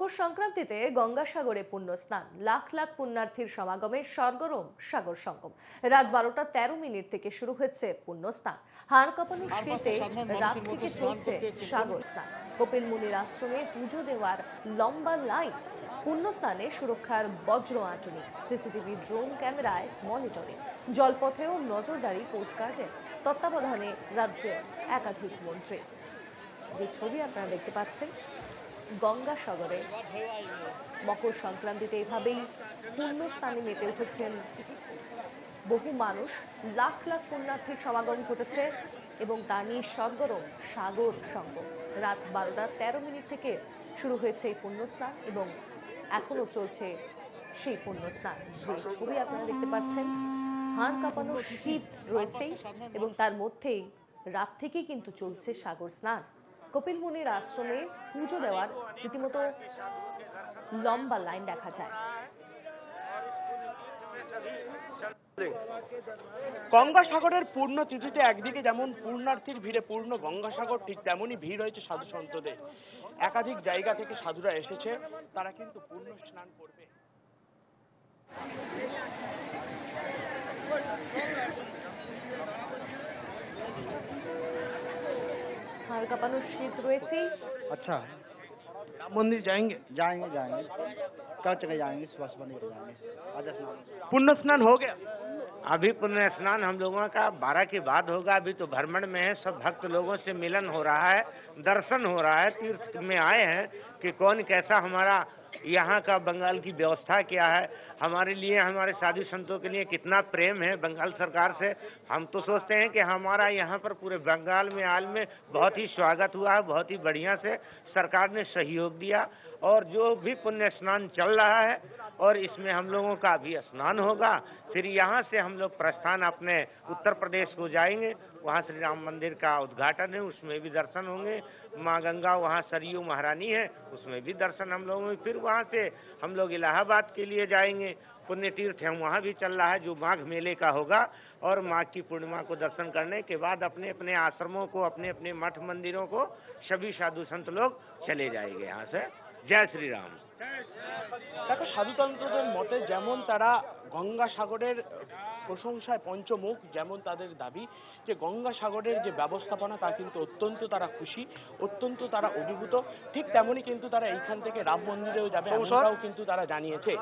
মকর সংক্রান্তিতে গঙ্গাসাগরে পুণ্য স্নান লাখ লাখ পুণ্যার্থীর সমাগমে সরগরম সাগর সঙ্গম। রাত বারোটা তেরো মিনিট থেকে শুরু হয়েছে পুণ্য স্নান হাড় কাঁপানো শীতে রাত থেকে চলছে সাগর স্নান। কপিল মুনির আশ্রমে পুজো দেওয়ার লম্বা লাইন। পুণ্যস্থানে সুরক্ষার বজ্র আঁটুনি সিসিটিভি ড্রোন ক্যামেরায় মনিটরিং জলপথেও নজরদারি কোস্টগার্ডের তত্ত্বাবধানে রাজ্যের একাধিক মন্ত্রী। যে ছবি আপনারা দেখতে পাচ্ছেন গঙ্গাসাগরে। মকর সংক্রান্তিতে এভাবেই পুণ্যস্থানে মেতে উঠেছেন বহু মানুষ। লাখ লাখ পুণ্যার্থীর সমাগম ঘটেছে এবং তা নিয়ে সরগরম সাগর সঙ্গম রাত বারোটা তেরো মিনিট থেকে শুরু হয়েছে এই পুণ্যস্নান এবং এখনও চলছে সেই পুণ্যস্নান যে ছবি আপনারা দেখতে পাচ্ছেন, হাড় কাঁপানো শীত রয়েছেই এবং তার মধ্যেই রাত থেকেই কিন্তু চলছে সাগর স্নান। কপিল মুনির আশ্রমে পুজো দেওয়ার রীতিমতো লম্বা লাইন দেখা যায়। গঙ্গাসাগরের পূর্ণ তিথিতে একদিকে যেমন পূর্ণার্থীর ভিড়ে পূর্ণ গঙ্গাসাগর, ঠিক তেমনই ভিড় হয়েছে সাধু সন্তদের। একাধিক জায়গা থেকে সাধুরা এসেছে, তারা কিন্তু পূর্ণ স্নান করবে। হাড় কাঁপানো শীত রয়েছেই अच्छा राम मंदिर जाएंगे जाएंगे जाएंगे कल चले जाएंगे सुबह सुबह निकल जाएंगे आज स्नान पुण्य स्नान हो गया अभी पुण्य स्नान हम लोगों का बारह के बाद होगा अभी तो भ्रमण में है सब भक्त लोगों से मिलन हो रहा है दर्शन हो रहा है तीर्थ में आए हैं कि कौन कैसा हमारा यहाँ का बंगाल की व्यवस्था क्या है? हमारे लिए, हमारे साधु संतों के लिए कितना प्रेम है बंगाल सरकार से? हम तो सोचते हैं कि हमारा यहाँ पर पूरे बंगाल में, आल में बहुत ही स्वागत हुआ है बहुत ही बढ़िया से सरकार ने सहयोग दिया और जो भी पुण्य स्नान चल रहा है और इसमें हम लोगों का भी स्नान होगा। फिर यहाँ से हम लोग प्रस्थान अपने उत्तर प्रदेश को जाएँगे। वहाँ श्री राम मंदिर का उद्घाटन है, उसमें भी दर्शन होंगे। माँ गंगा वहाँ सरयू महारानी है, उसमें भी दर्शन हम लोगों फिर वहाँ से हम लोग इलाहाबाद के लिए जाएँगे। पुण्य तीर्थ है, वहाँ भी चल रहा है, जो माघ मेले का होगा। और माघ की पूर्णिमा को दर्शन करने के बाद अपने अपने आश्रमों को, अपने अपने मठ मंदिरों को सभी साधु संत लोग चले जाएँगे यहाँ से। जय श्री राम। দেখো সাধুতন্ত্রদের মতে যেমন তারা গঙ্গাসাগরের প্রশংসায় পঞ্চমুখ যেমন তাদের দাবি যে গঙ্গাসাগরের যে ব্যবস্থাপনা তা কিন্তু অত্যন্ত তারা খুশি অত্যন্ত তারা অভিভূত। ঠিক তেমনই কিন্তু তারা এইখান থেকে রাম মন্দিরেও যাবে এমনটাও কিন্তু তারা জানিয়েছে।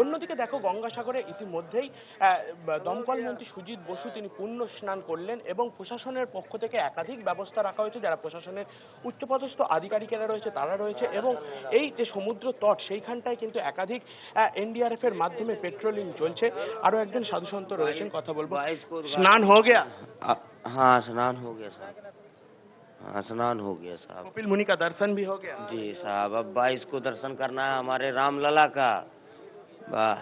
অন্যদিকে দেখো গঙ্গাসাগরে ইতিমধ্যেই দমকল মন্ত্রী সুজিত বসু তিনি পুণ্য স্নান করলেন এবং প্রশাসনের পক্ষ থেকে একাধিক ব্যবস্থা রাখা হয়েছে। যারা প্রশাসনের উচ্চপদস্থ আধিকারিকেরা রয়েছে তারা রয়েছে এবং এই যে সমুদ্র তট সেইখানটায় কিন্তু একাধিক এনডিআরএফ এর মাধ্যমে পেট্রোলিং চলছে। আরো একজন সাধুসন্ত রয়েছেন কথা বলবো স্নান হয়ে গেয়া अ- हाँ स्नान हो गया साहब हाँ स्नान हो गया साहब कपिल मुनि का दर्शन भी हो गया जी साहब अब बाईस को दर्शन करना है हमारे रामलला का वाह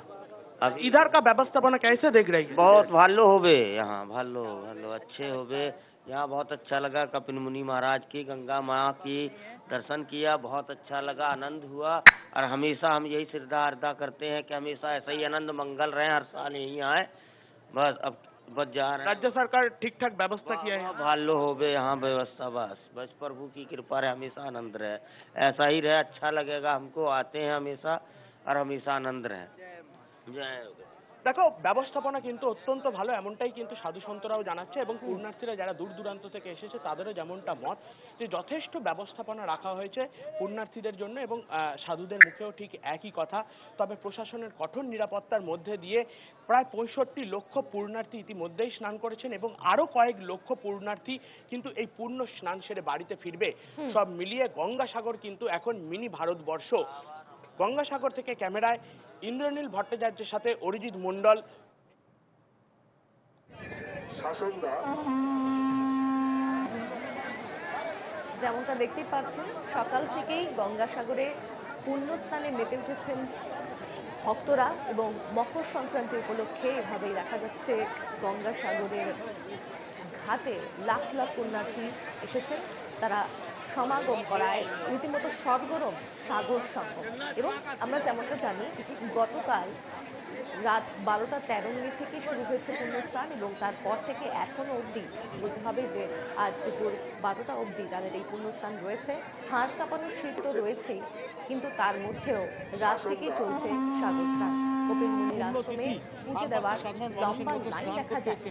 अब इधर का व्यवस्थापना कैसे देख रही है बहुत भालो होबे यहाँ भालो भालो अच्छे होबे यहाँ बहुत अच्छा लगा कपिल मुनि महाराज की गंगा माँ की दर्शन किया बहुत अच्छा लगा आनंद हुआ। और हमेशा हम यही श्रद्धा अर्दा करते हैं कि हमेशा ऐसा ही आनंद मंगल रहे हर साल यही आए। बस अब बस जा रहे राज्य सरकार ठीक ठाक व्यवस्था किया है हाँ, हो गए यहाँ व्यवस्था बस। बस प्रभु की कृपा रहे हमेशा आनंद रहे। ऐसा ही रहे अच्छा लगेगा हमको आते हैं हमेशा और हमेशा आनंद रहे। जय हो। দেখো ব্যবস্থাপনা কিন্তু অত্যন্ত ভালো এমনটাই কিন্তু সাধু সন্তরাও জানাচ্ছে এবং পূর্ণার্থীরা যারা দূর দূরান্ত থেকে এসেছে তাদেরও যেমনটা মত যে যথেষ্ট ব্যবস্থাপনা রাখা হয়েছে পূর্ণার্থীদের জন্য এবং সাধুদের মুখেও ঠিক একই কথা। তবে প্রশাসনের কঠোর নিরাপত্তার মধ্যে দিয়ে প্রায় পঁয়ষট্টি লক্ষ পূর্ণার্থী ইতিমধ্যেই স্নান করেছেন এবং আরও কয়েক লক্ষ পূর্ণার্থী কিন্তু এই পূর্ণ স্নান সেরে বাড়িতে ফিরবে। সব মিলিয়ে গঙ্গাসাগর কিন্তু এখন মিনি ভারতবর্ষ। গঙ্গাসাগর থেকে ক্যামেরায় ইন্দ্রনীল ভট্টাচার্যের সাথে অরিজিৎ মণ্ডল। যেমনটা দেখতেই পাচ্ছেন সকাল থেকেই গঙ্গাসাগরে পুণ্যস্থানে মেতে উঠেছেন ভক্তরা এবং মকর সংক্রান্তি উপলক্ষে এভাবেই দেখা যাচ্ছে গঙ্গাসাগরের ঘাটে লাখ লাখ পুণ্যার্থী এসেছেন। তারা সমাগম করায় রীতিমতো সরগরম সাগর সঙ্গম এবং আমরা যেমনটা জানি, গতকাল রাত বারোটা তেরো মিনিট থেকে শুরু হয়েছে পুণ্যস্নান এবং তারপর থেকে এখনও অবধি বলতে হবে যে আজ দুপুর বারোটা অবধি তাদের এই পুণ্যস্থান রয়েছে। হাত কাঁপানোর শীত তো রয়েছেই, কিন্তু তার মধ্যেও রাত থেকেই চলছে সাগর স্নান কপিল মুনির আশ্রমে পুজো দেওয়ার লম্বা লাইন দেখা যাচ্ছে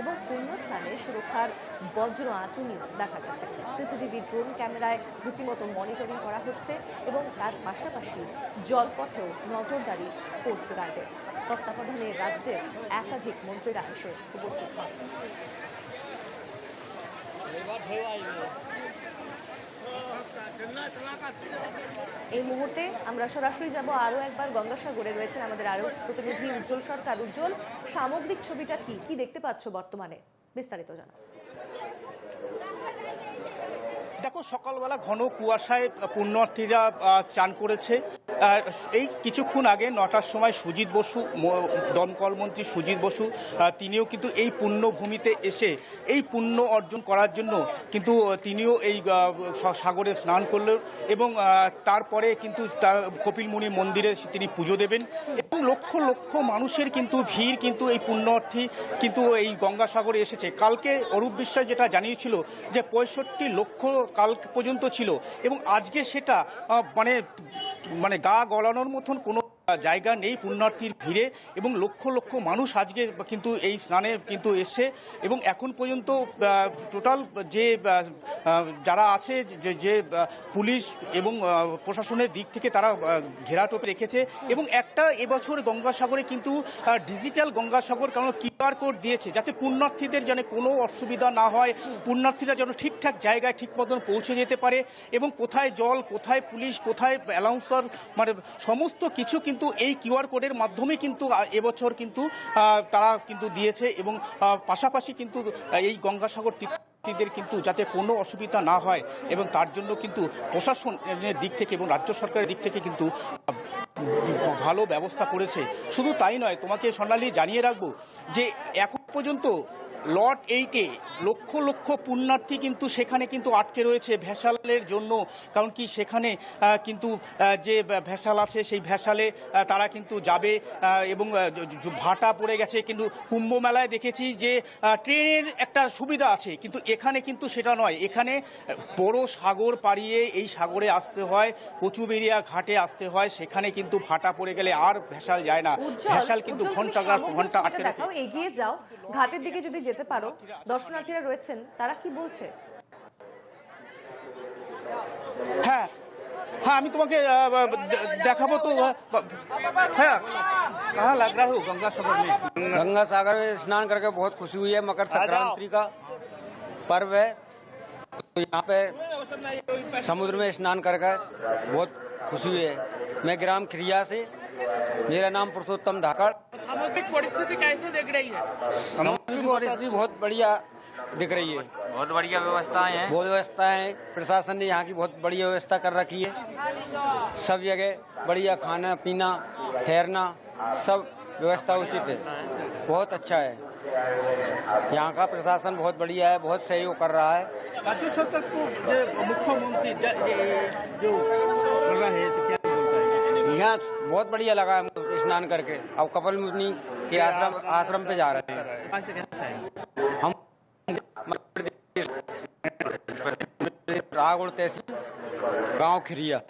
এবং অন্য স্থানে সুরক্ষার বজ্র আঁচনিও দেখা গেছে। সিসিটিভি ড্রোন ক্যামেরায় রীতিমতো মনিটরিং করা হচ্ছে এবং তার পাশাপাশি জলপথেও নজরদারি কোস্ট গার্ডের তত্ত্বাবধানে রাজ্যের একাধিক মন্ত্রীরা এসে উপস্থিত হন। এই মুহূর্তে আমরা সরাসরি যাব আরও একবার গঙ্গাসাগরে রয়েছেন আমাদের আরও প্রতিনিধি উজ্জ্বল সরকার। উজ্জ্বল, সামগ্রিক ছবিটা কি? কি দেখতে পাচ্ছ বর্তমানে? বিস্তারিত জানা দেখো, সকালবেলা ঘন কুয়াশায় পুণ্যার্থীরা চান করেছে। এই কিছুক্ষণ আগে নটার সময় সুজিত বসু দমকল মন্ত্রী সুজিত বসু তিনিও কিন্তু এই পুণ্যভূমিতে এসে এই পুণ্য অর্জন করার জন্য কিন্তু তিনিও এই সাগরে স্নান করলেন এবং তারপরে কিন্তু কপিলমুনি মন্দিরে তিনি পুজো দেবেন। এবং লক্ষ লক্ষ মানুষের কিন্তু ভিড় কিন্তু এই পুণ্যার্থী কিন্তু এই গঙ্গাসাগরে এসেছে। কালকে অরূপ বিশ্বাস যেটা জানিয়েছিল যে পঁয়ষট্টি লক্ষ কাল পর্যন্ত ছিল। এবং আজকে সেটা মানে মানে গা গলানোর মতন কোনো জায়গা নেই পুণ্যার্থীর ভিড়ে এবং লক্ষ লক্ষ মানুষ আজকে কিন্তু এই স্নানে কিন্তু এসছে এবং এখন পর্যন্ত টোটাল যে যারা আছে যে পুলিশ এবং প্রশাসনের দিক থেকে তারা আহ, ঘেরাটোপে রেখেছে এবং একটা এবছর গঙ্গাসাগরে কিন্তু ডিজিটাল গঙ্গাসাগর কারণ কিউআর কোড দিয়েছে যাতে পুণ্যার্থীদের যেন কোনো অসুবিধা না হয় পুণ্যার্থীরা যেন ঠিকঠাক জায়গায় ঠিক মতন পৌঁছে যেতে পারে এবং কোথায় জল কোথায় পুলিশ কোথায় অ্যালাউন্সার মানে সমস্ত কিছু কিন্তু এই কিউআর কোডের মাধ্যমে কিন্তু এবছর কিন্তু তারা কিন্তু দিয়েছে এবং পাশাপাশি কিন্তু এই গঙ্গাসাগর তীর্থযাত্রীদের কিন্তু যাতে কোনো অসুবিধা না হয় এবং তার জন্য কিন্তু প্রশাসনের দিক থেকে এবং রাজ্য সরকারের দিক থেকে কিন্তু ভালো ব্যবস্থা করেছে। শুধু তাই নয়, তোমাকে সোনালি জানিয়ে রাখব যে এখন পর্যন্ত লট এইটে লক্ষ লক্ষ পুণ্যার্থী কিন্তু সেখানে কিন্তু আটকে রয়েছে ভেসালের জন্য। কারণ কি সেখানে কিন্তু যে ভেসাল আছে সেই ভেসালে তারা কিন্তু যাবে এবং ভাটা পড়ে গেছে। কিন্তু কুম্ভ মেলায় দেখেছি যে ট্রেনের একটা সুবিধা আছে কিন্তু এখানে কিন্তু সেটা নয়। এখানে বড় সাগর পাড়িয়ে এই সাগরে আসতে হয় কচুবেরিয়া ঘাটে আসতে হয় সেখানে কিন্তু ভাটা পড়ে গেলে আর ভেসাল যায় না। ভেসাল কিন্তু ঘণ্টা ঘণ্টা আটকে রাখে। এগিয়ে যাও। ঘাটের দিকে যদি যেতে পারো দর্শনার্থীরা রয়েছেন তারা কি বলছে হ্যাঁ হ্যাঁ আমি তোমাকে আহ, দে- দেখাবো তো আহ, হ্যাঁ कहाँ लग रहा हो गंगा सागर में गंगा सागर में स्नान करके बहुत खुशी हुई है मकर संक्रांति का पर्व है तो यहाँ पे समुद्र में स्नान करके बहुत खुशी हुई है मैं ग्राम खिरिया से मेरा नाम पुरुषोत्तम धाकड़ सामग्रिक परिस्थिति कैसे देख रही है? परिस्थिति बहुत बढ़िया दिख रही है। बहुत बढ़िया व्यवस्थाएँ हैं। बहुत व्यवस्थाएँ हैं। प्रशासन ने यहाँ की बहुत बढ़िया व्यवस्था कर रखी है। सब जगह बढ़िया खाना पीना ठहरना सब व्यवस्था उचित है। बहुत अच्छा है। यहाँ का प्रशासन बहुत बढ़िया है बहुत सहयोग कर रहा है। राज्य सरकार को मुख्यमंत्री जो कर रहा है तो क्या बोलता है? यहाँ बहुत बढ़िया लगा है। स्नान करके अब कपिल मुनि के आश्रम आश्रम पे जा रहे हैं? हम रागुड़ तहसील गाँव खिरिया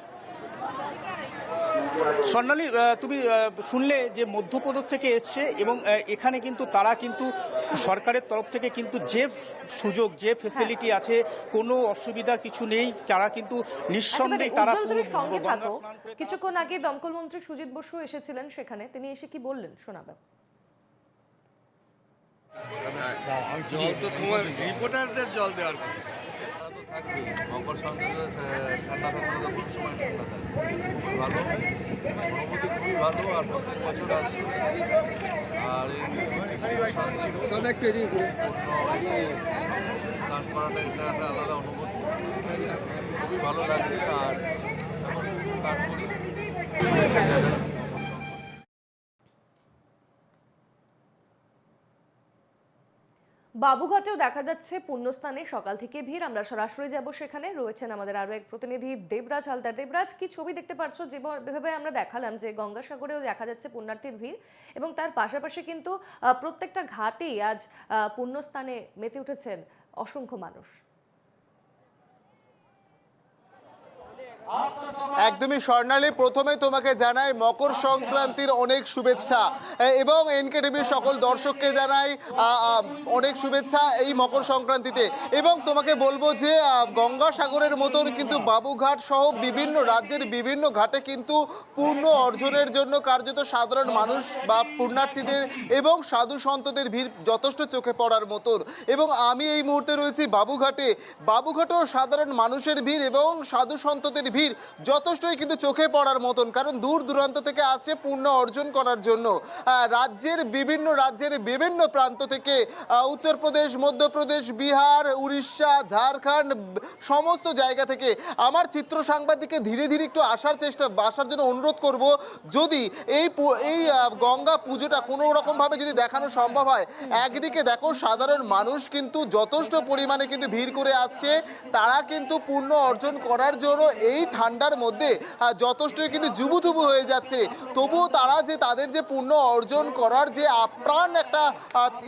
স্বর্ণালী তুমি আহ, শুনলে যে মধ্যপ্রদেশ থেকে এসছে এবং এখানে কিন্তু তারা কিন্তু সরকারের তরফ থেকে কিন্তু যে সুযোগ যে ফেসিলিটি আছে কোনো অসুবিধা কিছু নেই। তারা কিন্তু নিঃসন্দেহে তারা সঙ্গে থাকো। কিছুক্ষণ আগে দমকল মন্ত্রী সুজিত বসু এসেছিলেন সেখানে। তিনি এসে কি বললেন? শোনাবে মকর সংক্রান্তি ঠান্ডা তো খুব সময় ঠান্ডা থাকে। খুবই ভালো অনুভূতি খুবই ভালো আর প্রত্যেক বছর আসি আর এই শান্তিপূর্ণ স্নান করাটা এটা একটা আলাদা অনুভূতি। খুবই ভালো লাগছে আর এখন স্নান করি। জানাই। বাবুঘাটেও দেখা যাচ্ছে পুণ্যস্থানে সকাল থেকে ভিড়। আমরা সরাসরি যাব সেখানে। রয়েছেন আমাদের আরও এক প্রতিনিধি দেবরাজ হালদার। দেবরাজ, কি ছবি দেখতে পাচ্ছ? যেভাবে আমরা দেখালাম যে গঙ্গাসাগরেও দেখা যাচ্ছে পুণ্যার্থীর ভিড় এবং তার পাশাপাশি কিন্তু প্রত্যেকটা ঘাটেই আজ পুণ্যস্থানে মেতে উঠেছেন অসংখ্য মানুষ। একদমই স্বর্ণালী। প্রথমে তোমাকে জানাই মকর সংক্রান্তির অনেক শুভেচ্ছা। এবং এনকে টিভির সকল দর্শককে জানাই অনেক শুভেচ্ছা এই মকর সংক্রান্তিতে। এবং তোমাকে বলব যে গঙ্গাসাগরের মতন কিন্তু বাবুঘাট সহ বিভিন্ন রাজ্যের বিভিন্ন ঘাটে কিন্তু পূর্ণ অর্জনের জন্য কার্যত সাধারণ মানুষ বা পুণ্যার্থীদের এবং সাধু সন্তদের ভিড় যথেষ্ট চোখে পড়ার মতন। এবং আমি এই মুহূর্তে রয়েছি বাবুঘাটে। বাবুঘাটেও সাধারণ মানুষের ভিড় এবং সাধু সন্তদের ভিড় যথেষ্টই কিন্তু চোখে পড়ার মতন, কারণ দূর দূরান্ত থেকে আসছে পূর্ণ অর্জন করার জন্য। রাজ্যের বিভিন্ন রাজ্যের বিভিন্ন প্রান্ত থেকে উত্তরপ্রদেশ, মধ্যপ্রদেশ, বিহার, উড়িষ্যা, ঝাড়খণ্ড, সমস্ত জায়গা থেকে আমার চিত্র সাংবাদিককে ধীরে ধীরে একটু আসার চেষ্টা, আসার জন্য অনুরোধ করব, যদি এই এই গঙ্গা পুজোটা কোনো রকমভাবে যদি দেখানো সম্ভব হয়, একদিকে দেখো সাধারণ মানুষ কিন্তু যথেষ্ট পরিমাণে কিন্তু ভিড় করে আসছে, তারা কিন্তু পূর্ণ অর্জন করার জন্য এই ঠান্ডার মধ্যে যথেষ্টই কিন্তু জুবুথুবু হয়ে যাচ্ছে। তবুও তারা যে তাদের যে পূর্ণ অর্জন করার যে আপ্রাণ একটা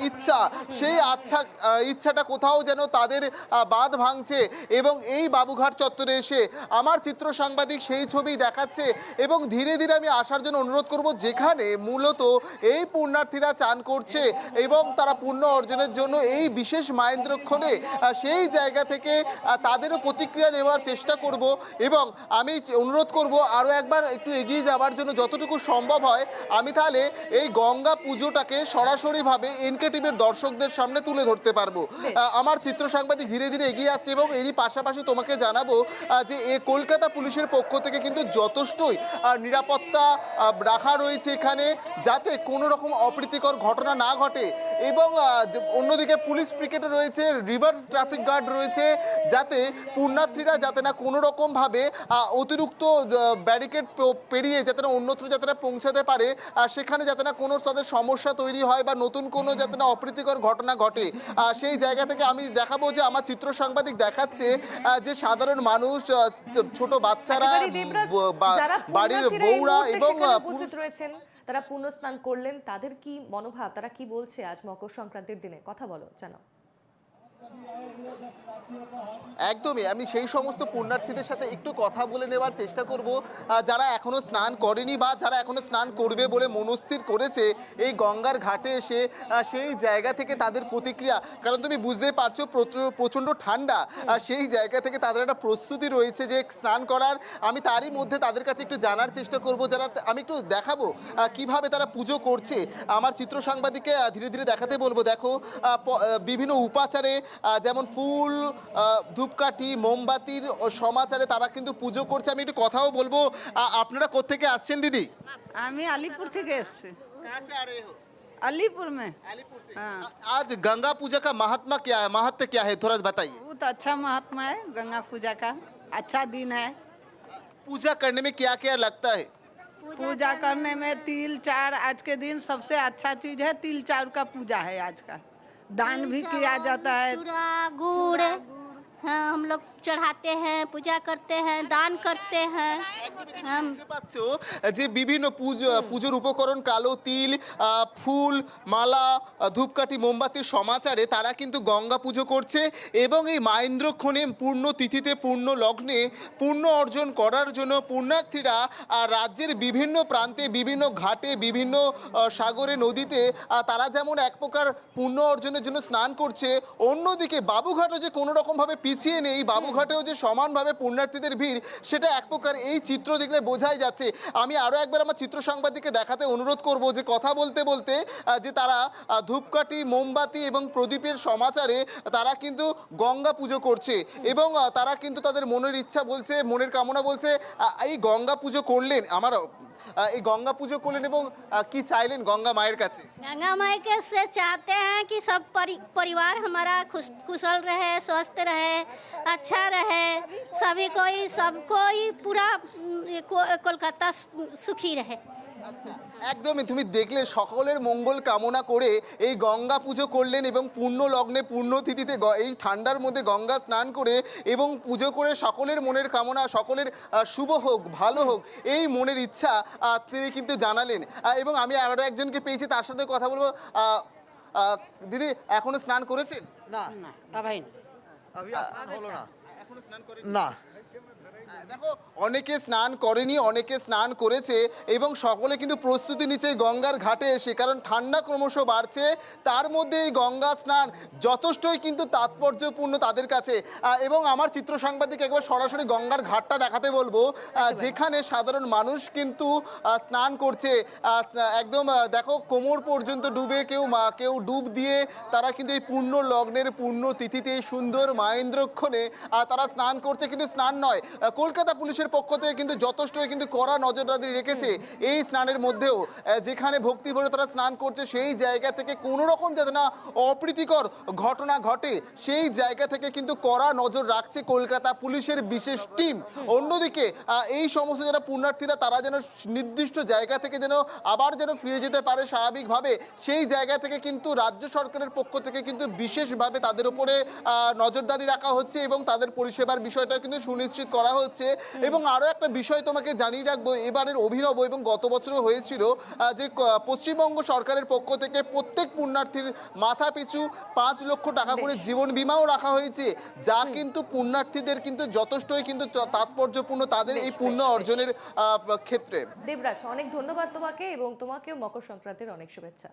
ইচ্ছা, সেই আচ্ছা ইচ্ছাটা কোথাও যেন তাদের বাঁধ ভাঙছে এবং এই বাবুঘাট চত্বরে এসে আমার চিত্র সাংবাদিক সেই ছবি দেখাচ্ছে এবং ধীরে ধীরে আমি আসার জন্য অনুরোধ করব, যেখানে মূলত এই পুণ্যার্থীরা চান করছে এবং তারা পুণ্য অর্জনের জন্য এই বিশেষ মায়েন্দ্রক্ষণে সেই জায়গা থেকে তাদেরও প্রতিক্রিয়া নেওয়ার চেষ্টা করব এবং আমি অনুরোধ করব আরও একবার একটু এগিয়ে যাওয়ার জন্য যতটুকু সম্ভব হয় আমি তাহলে এই গঙ্গা পুজোটাকে সরাসরিভাবে এনকে টিভির দর্শকদের সামনে তুলে ধরতে পারব। আমার চিত্র সাংবাদিক ধীরে ধীরে এগিয়ে আসছে এবং এরই পাশাপাশি তোমাকে জানাব যে এ কলকাতা পুলিশের পক্ষ থেকে কিন্তু যথেষ্টই নিরাপত্তা রাখা রয়েছে এখানে যাতে কোনো রকম অপ্রীতিকর ঘটনা না ঘটে। এবং অন্যদিকে পুলিশ পিকেটে রয়েছে রিভার ট্রাফিক গার্ড রয়েছে যাতে পুণ্যার্থীরা যাতে না কোনো রকমভাবে অতিরিক্ত ব্যারিকেড পেরিয়ে যাতে না অন্যত্র যাতে না পৌঁছাতে পারে আর সেখানে যাতে না কোনো তাদের সমস্যা তৈরি হয় বা নতুন কোনো যাতে না অপ্রীতিকর ঘটনা ঘটে। সেই জায়গা থেকে আমি দেখাবো যে আমার চিত্র সাংবাদিক দেখাচ্ছে যে সাধারণ মানুষ ছোট বাচ্চারা বাড়ির বউরা এবং রয়েছেন তারা পুণ্যস্নান করলেন তাদের কি মনোভাব তারা কি বলছে আজ মকর সংক্রান্তির দিনে। কথা বলো জানাও একদমই, আমি সেই সমস্ত পুণ্যার্থীদের সাথে একটু কথা বলে নেওয়ার চেষ্টা করব। যারা এখনও স্নান করেনি বা যারা এখনও স্নান করবে বলে মনস্থির করেছে, এই গঙ্গার ঘাটে এসে সেই জায়গা থেকে তাদের প্রতিক্রিয়া, কারণ তুমি বুঝতেই পারছ প্রচণ্ড ঠান্ডা আর সেই জায়গা থেকে তাদের একটা প্রস্তুতি রয়েছে যে স্নান করার। আমি তারই মধ্যে তাদের কাছে একটু জানার চেষ্টা করব, যারা আমি একটু দেখাবো কীভাবে তারা পুজো করছে। আমার চিত্র সাংবাদিককে ধীরে ধীরে দেখাতে বলব। দেখো বিভিন্ন উপাচারে যেমন ফুল আহ, ধূপকাঠি মোমবাতির ও সমাচারে তারা কিন্তু পুজো করছে আমি একটু কথাও বলবো আহ, আপনারা কোত্থেকে আসছেন দিদি আমি আলিপুর থেকে এসছি अलीपुर में हाँ आज गंगा पूजा का महात्मा क्या है महत्व क्या है थोड़ा बताइए बहुत अच्छा महात्मा है गंगा पूजा का अच्छा दिन है पूजा करने में क्या क्या लगता है पूजा करने में तिल चार आज के दिन सबसे अच्छा चीज है तिल चार का पूजा है आज का दान भी किया जाता है। गुड़। हाँ हम लोग चढ़ाते हैं पूजा करते हैं दान करते हैं हम দেখতে পাচ্ছ যে বিভিন্ন পুজো পুজোর উপকরণ কালো তিল আহ, ফুল মালা আহ, ধূপকাঠি মোমবাতির সমাচারে তারা কিন্তু গঙ্গা পুজো করছে এবং এই মাহেন্দ্রক্ষণে পূর্ণ তিথিতে পূর্ণ লগ্নে পূর্ণ অর্জন করার জন্য পুণ্যার্থীরা আহ, রাজ্যের বিভিন্ন প্রান্তে বিভিন্ন ঘাটে বিভিন্ন আহ, সাগরে নদীতে আহ, তারা যেমন এক প্রকার পূর্ণ অর্জনের জন্য স্নান করছে অন্যদিকে বাবুঘাটও যে কোনো রকমভাবে পিছিয়ে নেই বাবুঘাটেও যে সমানভাবে পুণ্যার্থীদের ভিড় সেটা এক প্রকার এই চিত্র দেখলে বোঝাই যাচ্ছে আমি আরও একবার আমার চিত্র সাংবাদিককে দেখাতে অনুরোধ করব যে কথা বলতে বলতে আহ, যে তারা আহ, ধূপকাঠি মোমবাতি এবং প্রদীপের সমাচারে তারা কিন্তু গঙ্গা পুজো করছে এবং আহ, তারা কিন্তু তাদের মনের ইচ্ছা বলছে মনের কামনা বলছে আহ, এই গঙ্গা পুজো করলেন আমার আহ, এই গঙ্গা পুজো করলেন এবং আহ, কি চাইলেন গঙ্গা মায়ের কাছে गंगा माई के से चाहते हैं कि सब परि, परिवार हमारा खुश कुशल रहे स्वस्थ रहे अच्छा रहे सभी कोई सब कोई पूरा उम, को, कोलकाता सु- सुखी रहे একদমই তুমি দেখলে সকলের মঙ্গল কামনা করে এই গঙ্গা পুজো করলেন এবং পূর্ণ লগ্নে পূর্ণ তিথিতে গ- এই ঠান্ডার মধ্যে গঙ্গা স্নান করে এবং পুজো করে সকলের মনের কামনা সকলের আহ, শুভ হোক ভালো হোক এই মনের ইচ্ছা আহ, তিনি কিন্তু জানালেন আহ, এবং আমি আরও একজনকে পেয়েছি তার সাথে কথা বলবো আহ, আহ, দিদি এখনো স্নান করেছেন না আহ, এখনো স্নান করেন না। দেখো অনেকে স্নান করেনি অনেকে স্নান করেছে এবং সকলে কিন্তু প্রস্তুতি নিচ্ছে গঙ্গার ঘাটে এসে কারণ ঠান্ডা ক্রমশ বাড়ছে তার মধ্যে এই গঙ্গা স্নান যথেষ্টই কিন্তু তাৎপর্যপূর্ণ তাদের কাছে। এবং আমার চিত্র সাংবাদিক একবার সরাসরি গঙ্গার ঘাটটা দেখাতে বলব। যেখানে সাধারণ মানুষ কিন্তু স্নান করছে একদম দেখো কোমর পর্যন্ত ডুবে কেউ মা- কেউ ডুব দিয়ে তারা কিন্তু এই পূর্ণ লগ্নের পূর্ণ তিথিতে সুন্দর মাহেন্দ্রক্ষণে তারা স্নান করছে কিন্তু স্নান নয়। কলকাতা পুলিশের পক্ষ থেকে কিন্তু যথেষ্টই কিন্তু কড়া নজরদারি রেখেছে এই স্নানের মধ্যেও। যেখানে ভক্তি ভরে তারা স্নান করছে সেই জায়গা থেকে কোনো রকম যাতে না অপ্রীতিকর ঘটনা ঘটে সেই জায়গা থেকে কিন্তু কড়া নজর রাখছে কলকাতা পুলিশের বিশেষ টিম। অন্যদিকে এই সমস্ত যারা পুণ্যার্থীরা তারা যেন নির্দিষ্ট জায়গা থেকে যেন আবার যেন ফিরে যেতে পারে স্বাভাবিকভাবে সেই জায়গা থেকে কিন্তু রাজ্য সরকারের পক্ষ থেকে কিন্তু বিশেষভাবে তাদের উপরে নজরদারি রাখা হচ্ছে এবং তাদের পরিষেবার বিষয়টা কিন্তু সুনিশ্চিত করা হচ্ছে। এবং আরও একটা বিষয় তোমাকে জানিয়ে রাখব এবারের অভিনব এবং গত বছরও হয়েছিল যে পশ্চিমবঙ্গ সরকারের পক্ষ থেকে প্রত্যেক পুণ্যার্থীর মাথা পিছু পাঁচ লক্ষ টাকা করে জীবন বিমাও রাখা হয়েছে যা কিন্তু পুণ্যার্থীদের কিন্তু যথেষ্টই কিন্তু তাৎপর্যপূর্ণ তাদের এই পুণ্য। অর্জনের ক্ষেত্রে। দেবরাজ অনেক ধন্যবাদ তোমাকে এবং তোমাকেও মকর সংক্রান্তির অনেক শুভেচ্ছা।